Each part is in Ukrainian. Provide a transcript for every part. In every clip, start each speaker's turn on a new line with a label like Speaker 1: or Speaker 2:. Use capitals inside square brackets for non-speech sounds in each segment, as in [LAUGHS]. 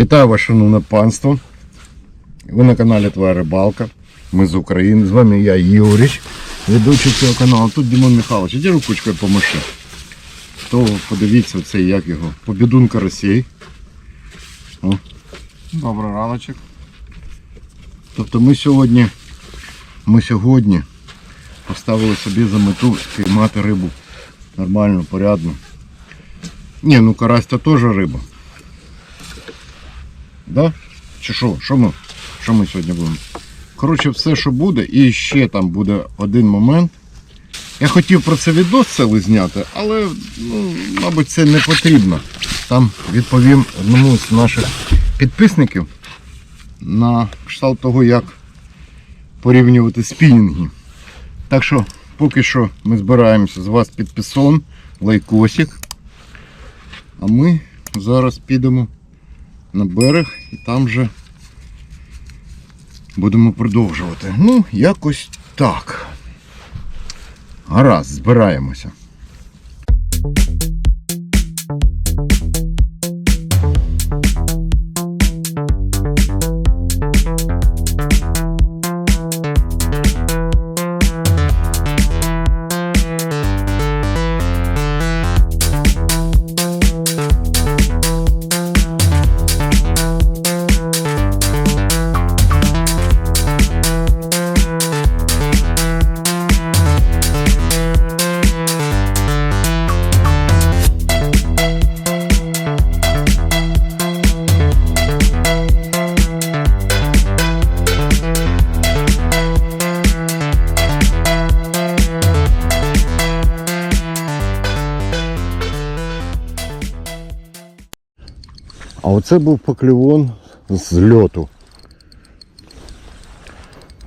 Speaker 1: Вітаю вас, шановне панство. Ви на каналі Твоя Рибалка. Ми з України. З вами я, Юрій, ведучий цього каналу. Тут Димон Михайлович. Іди рукочкою помаши. То подивіться оце, як його. Побідун карасей. О.
Speaker 2: Добрий раночок.
Speaker 1: Тобто ми сьогодні, ми сьогодні поставили собі за мету спіймати рибу. Нормально, порядно. Ні, ну карась то теж риба. Да? Чи що? Що ми? Що ми сьогодні будемо? Коротше, все, що буде, і ще там буде один момент. Я хотів про це відос цілий зняти, але, ну, мабуть, це не потрібно. Там відповім одному з наших підписників на кшталт того, як порівнювати спінінги. Так що, поки що ми збираємося з вас підписон, лайкосик. А ми зараз підемо на берег і там же будемо продовжувати. Ну, якось так. Гаразд, збираємося. А оце був поклювон з льоту.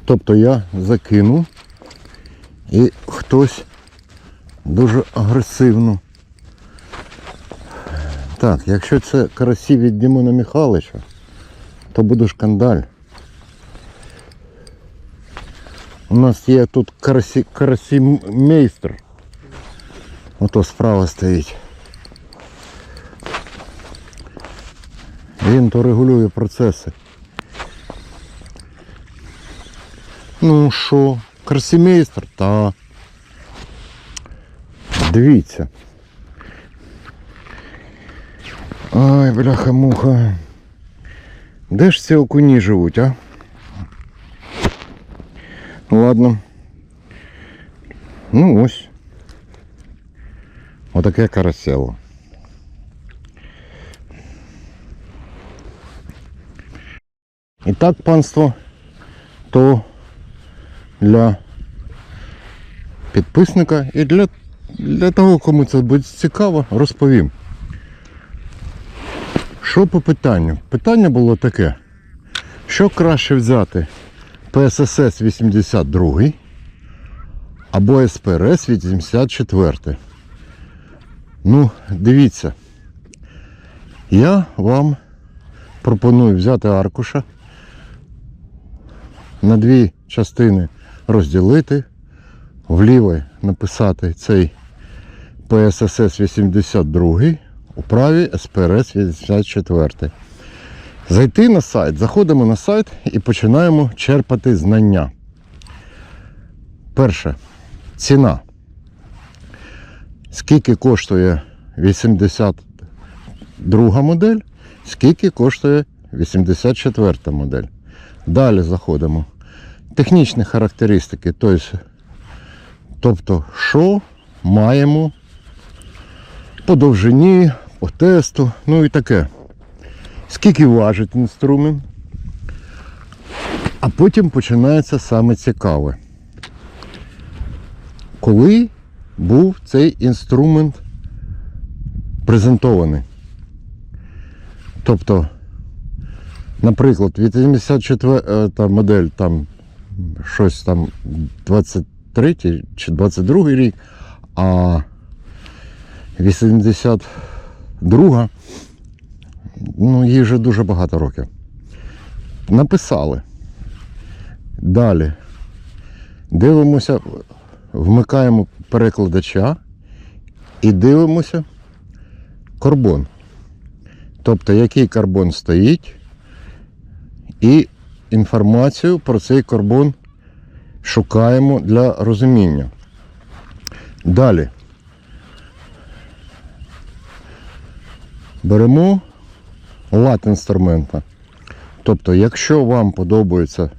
Speaker 1: Тобто я закинув і хтось дуже агресивно. Так, якщо це карасі від Дімона Михайловича, то буде шкандаль. У нас є тут карасі, карасі мейстер. Ото справа стоїть. Він то регулює процеси. Ну що, красімейстер? Та. Дивіться. Ай, бляха-муха. Де ж ці окуні живуть, а? Ладно. Ну ось. Отаке карасело. І так, панство, то для підписника і для, для того, кому це буде цікаво, розповім. Що по питанню? Питання було таке, що краще взяти ПССС 82 або СПРС 84. Ну, дивіться, я вам пропоную взяти аркуша на дві частини розділити, вліве написати цей ПССС 82, у правій СПРС 84. Зайти на сайт, заходимо на сайт і починаємо черпати знання. Перше, ціна. Скільки коштує 82 модель, скільки коштує 84 модель. Далі заходимо. Технічні характеристики, тобто, тобто, що маємо по довжині, по тесту, ну і таке. Скільки важить інструмент. А потім починається саме цікаве. Коли був цей інструмент презентований? Тобто, наприклад, 84 та модель там щось там 23 чи 22 рік, а 82 ну, їй вже дуже багато років. Написали. Далі. Дивимося, вмикаємо перекладача і дивимося карбон. Тобто, який карбон стоїть, і інформацію про цей карбон шукаємо для розуміння. Далі. Беремо лад інструмента. Тобто, якщо вам подобається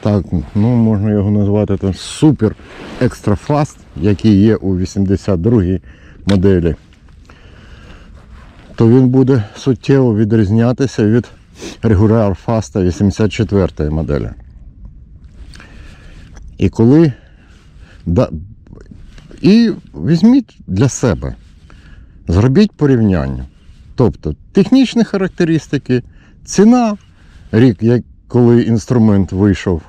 Speaker 1: так, ну можна його назвати там супер екстра фаст, який є у 82-й моделі, то він буде суттєво відрізнятися від регуляр фаста 84 моделі. І коли да, і візьміть для себе, зробіть порівняння. Тобто технічні характеристики, ціна, рік, коли інструмент вийшов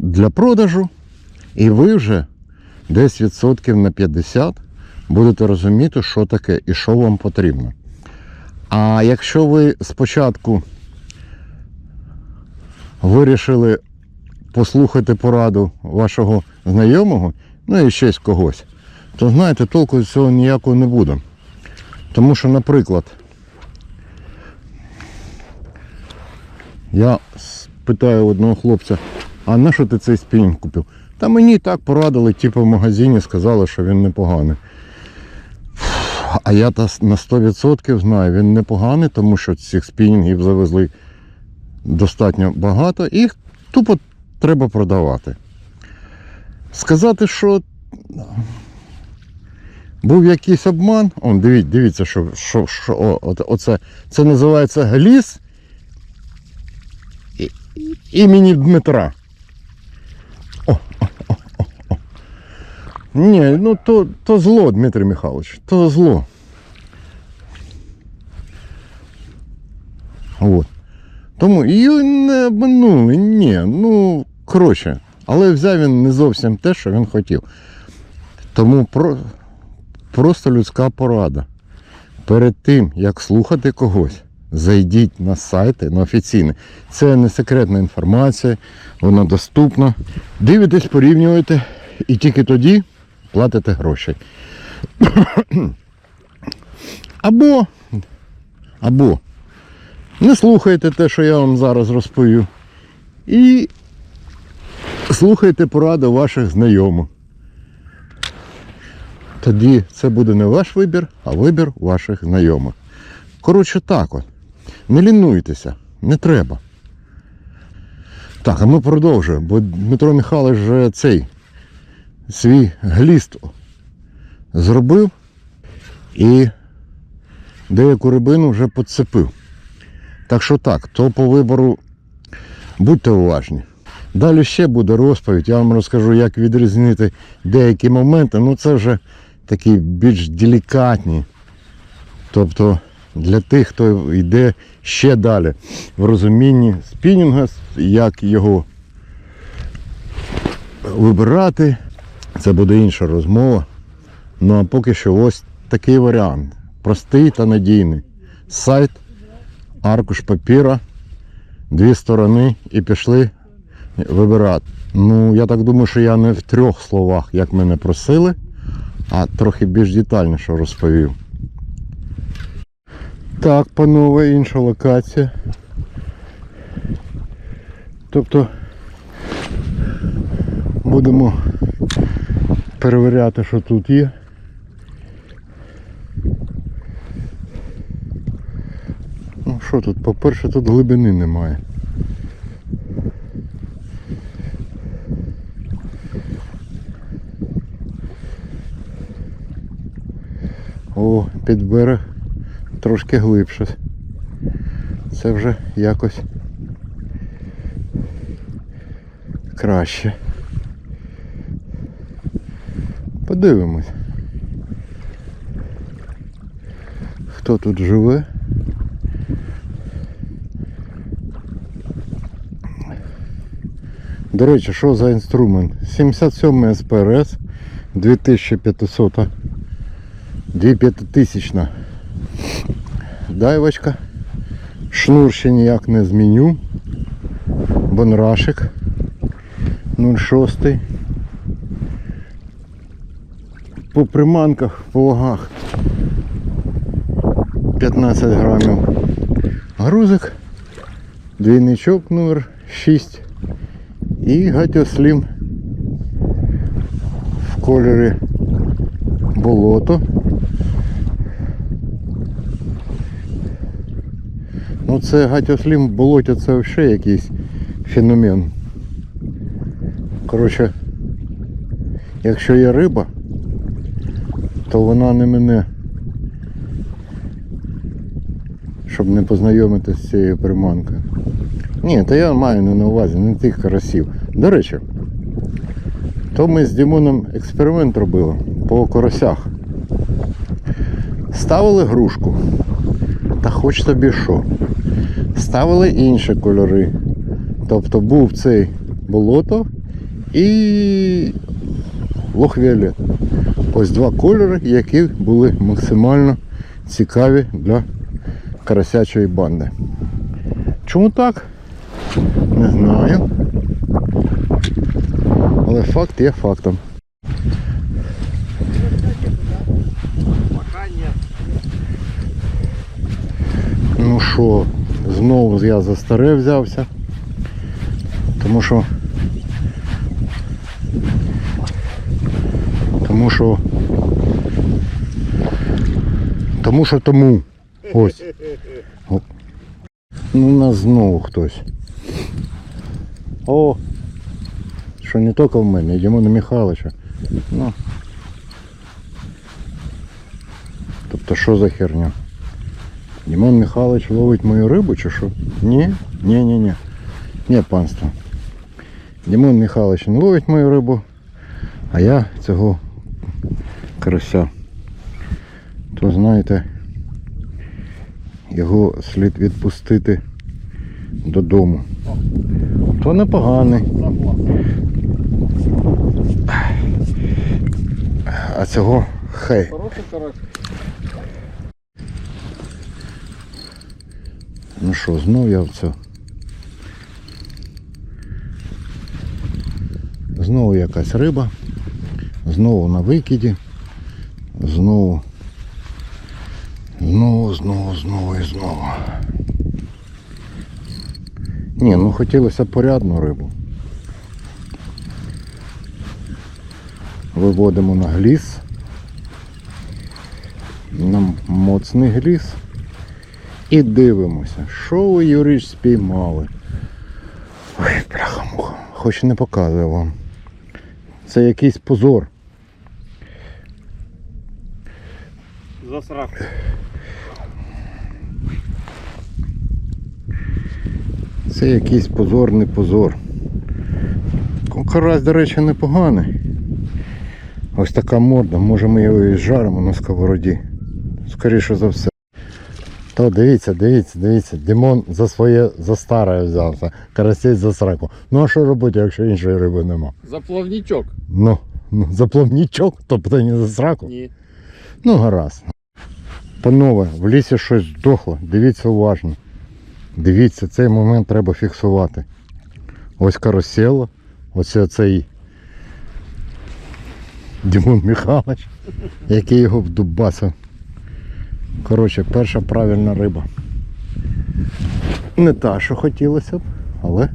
Speaker 1: для продажу, і ви вже десь відсотків на 50 будете розуміти, що таке і що вам потрібно. А якщо ви спочатку вирішили послухати пораду вашого знайомого, ну і ще когось, то знаєте, толку з цього ніякого не буде. Тому що, наприклад, я питаю одного хлопця, а на що ти цей спінінг купив? Та мені так порадили, типу в магазині сказали, що він непоганий. А я та на 100% знаю, він непоганий, тому що цих спінінгів завезли достатньо багато, їх тупо треба продавати. Сказати, що був якийсь обман. Он, дивіться, дивіться, що, що, що о, оце. Це називається гліс імені Дмитра. О, о, о, о, о. Ні, ну то, то зло, Дмитрий Михайлович, то зло. От. Тому її не обманули, ні, ну, коротше. Але взяв він не зовсім те, що він хотів. Тому про, просто людська порада. Перед тим, як слухати когось, зайдіть на сайти, на офіційні. Це не секретна інформація, вона доступна. Дивитесь, порівнюєте і тільки тоді платите гроші. [COUGHS] Або, або не слухайте те, що я вам зараз розповів. І слухайте поради ваших знайомих. Тоді це буде не ваш вибір, а вибір ваших знайомих. Коротше, так от. Не лінуйтеся, не треба. Так, а ми продовжуємо, бо Дмитро Михайлович вже цей свій гліст зробив і деяку рибину вже підцепив. Так що так, то по вибору будьте уважні. Далі ще буде розповідь, я вам розкажу, як відрізнити деякі моменти. Ну це вже такі більш делікатні. Тобто для тих, хто йде ще далі в розумінні спінінга, як його вибирати, це буде інша розмова. Ну а поки що ось такий варіант. Простий та надійний. Сайт, аркуш папіра, дві сторони і пішли вибирати. Ну, я так думаю, що я не в трьох словах, як мене просили, а трохи більш детальніше розповів. Так, панове, інша локація. Тобто будемо перевіряти, що тут є. Ну що тут? По-перше, тут глибини немає. О, під берег трошки глибше. Це вже якось краще. Подивимось. Хто тут живе? До речі, що за інструмент? 77 СПРС 2500 2500 дайвочка. Шнур ще ніяк не зміню. Бонрашик 06. По приманках, по вагах 15 грамів. Грузик, двійничок номер 6 і гатіослім в кольорі болото. Ну це гатіослім в болоті це взагалі якийсь феномен. Коротше, якщо є риба, то вона не мене. Щоб не познайомитися з цією приманкою. Ні, то я маю не на увазі, не тих карасів. До речі, то ми з Дімоном експеримент робили по карасях. Ставили грушку. Та хоч тобі що. Ставили інші кольори. Тобто був цей болото і лохвіолет. Ось два кольори, які були максимально цікаві для карасячої банди. Чому так? Не знаю. Але факт є фактом. Ну що, знову я за старе взявся. Тому що. Тому що. Тому що тому. Ось. О. Ну, у нас знову хтось. О! Що не тільки в мене, йдемо на Михайловича. Ну. Тобто що за херня? Дімон Михайлович ловить мою рибу чи що? Ні? Ні, ні, ні. Ні, панство. Дімон Михайлович не ловить мою рибу, а я цього карася. То знаєте, його слід відпустити додому. То непоганий. А цього хай. Ну що, знов я в це. Знову якась риба. Знову на викиді. Знову. Знову, знову, знову і знову. Ні, ну хотілося порядну рибу. Виводимо на гліс. На моцний гліс. І дивимося, що ви, Юрич, спіймали. Ой, бляха-муха, хоч не показую вам. Це якийсь позор.
Speaker 2: Засрав.
Speaker 1: Це якийсь позорний позор. Карась, до речі, непоганий. Ось така морда, може ми його і жаримо на сковороді. Скоріше за все. То дивіться, дивіться, дивіться, Димон за своє за старе взявся, карасець за сраку. Ну а що робити, якщо іншої риби нема?
Speaker 2: Заплавнічок.
Speaker 1: Ну, ну заплавнічок, тобто не за сраку.
Speaker 2: Ні.
Speaker 1: Ну гаразд. Панове, в лісі щось здохло, дивіться уважно. Дивіться, цей момент треба фіксувати. Ось карусело, ось цей Дімон Михайлович, який його вдубасив. Коротше, перша правильна риба. Не та, що хотілося б, але.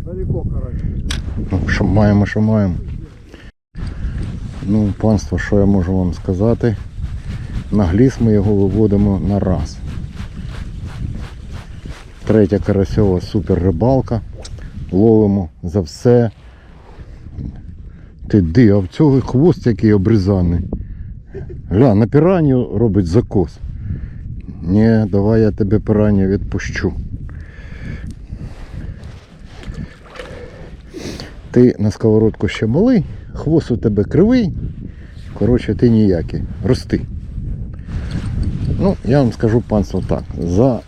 Speaker 1: Ну, що маємо, що маємо. Ну, панство, що я можу вам сказати? На гліс ми його виводимо на раз. Третя карасьова супер рибалка. Ловимо за все. Ти ди, а в цього хвост який обрізаний. Гля, на піраню робить закос. Ні, давай я тебе пираню відпущу. Ти на сковородку ще малий, хвост у тебе кривий. Коротше, ти ніякий. Рости. Ну, я вам скажу панство так. За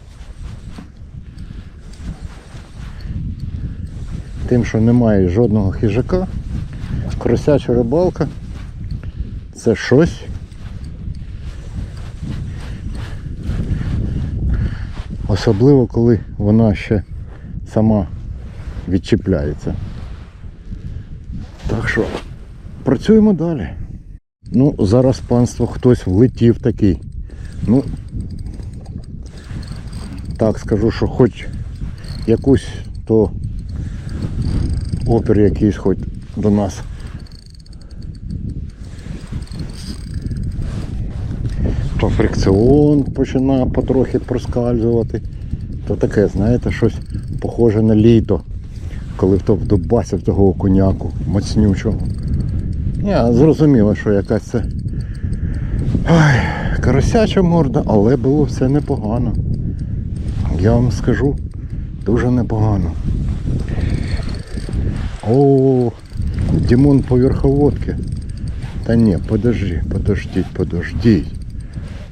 Speaker 1: тим, що немає жодного хижака, кросяча рибалка це щось. Особливо, коли вона ще сама відчіпляється. Так що працюємо далі. Ну, зараз панство хтось влетів такий. Ну, так скажу, що хоч якусь то опір якийсь хоч до нас. То фрикціон починає потрохи проскальзувати. То таке, знаєте, щось похоже на літо, коли хто вдобасив того коняку моцнючого. Я зрозуміло, що якась це ой, карасяча морда, але було все непогано. Я вам скажу, дуже непогано. О, Дімон по верховодці. Та ні, подожди, подождіть, подождіть.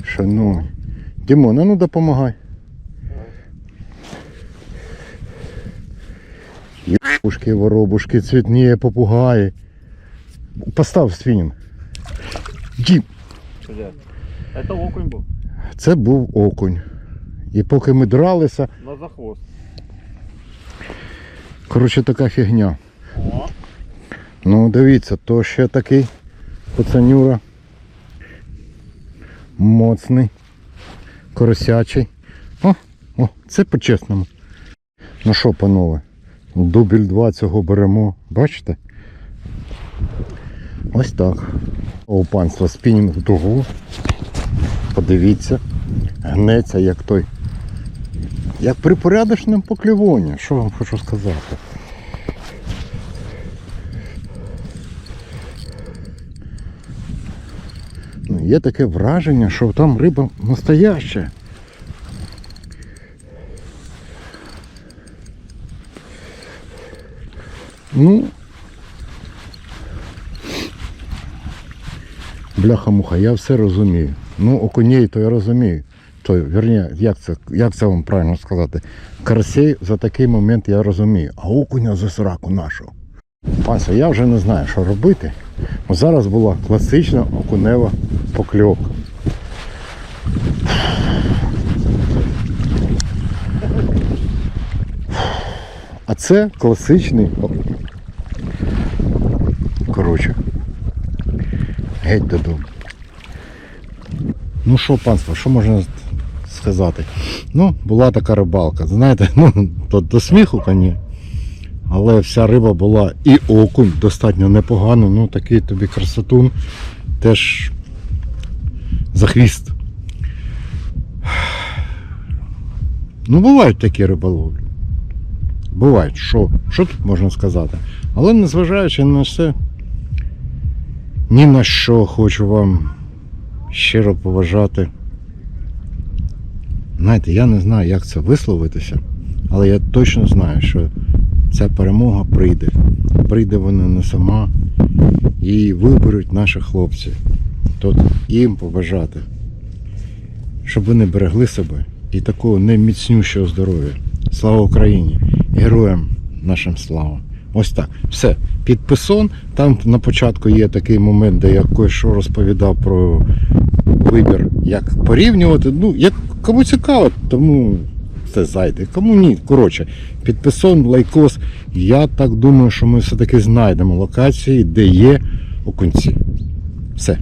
Speaker 1: Шановні. Дімон, а ну допомагай. Єбушки, воробушки, цвітні попугаї. Постав свинін. Дім,
Speaker 2: Это окунь був.
Speaker 1: це був окунь. І поки ми дралися,
Speaker 2: На захвост.
Speaker 1: коротше така фігня.
Speaker 2: О,
Speaker 1: Ну, дивіться, то ще такий пацанюра. Моцний, коросячий. О, о, це по-чесному. Ну що, панове, дубль 2 цього беремо. Бачите? Ось так. О, панство, спінінг в дугу. Подивіться. Гнеться як той. Як при порядочному поклюванні. Що вам хочу сказати? Ну, є таке враження, що там риба настояща. Ну. Бляха-муха, я все розумію. Ну, окуней то я розумію. То, верні, як це, як це вам правильно сказати? Карасей за такий момент я розумію. А окуня за сраку нашого. Панся, я вже не знаю, що робити. Бо Зараз була класична окунева покльовка. А це класичний. Коротше. Геть додому. Ну що, панство, що можна сказати? Ну, була така рибалка. Знаєте, [LAUGHS] ну, то до сміху, коні. Але вся риба була і окунь достатньо непогано. Ну такий тобі красотун теж за хвіст. Ну, бувають такі риболовлі. Бувають, що, що тут можна сказати. Але незважаючи на все, ні на що хочу вам щиро поважати. Знаєте, я не знаю, як це висловитися, але я точно знаю, що ця перемога прийде. Прийде вона не сама. І виберуть наші хлопці. Тут їм побажати, щоб вони берегли себе і такого найміцнющого здоров'я. Слава Україні! Героям нашим слава! Ось так. Все. Підписон. Там на початку є такий момент, де я кое-що розповідав про вибір, як порівнювати. Ну, як кому цікаво, тому це зайде. Кому ні. Коротше, підписон, лайкос. Я так думаю, що ми все-таки знайдемо локації, де є окунці. Все.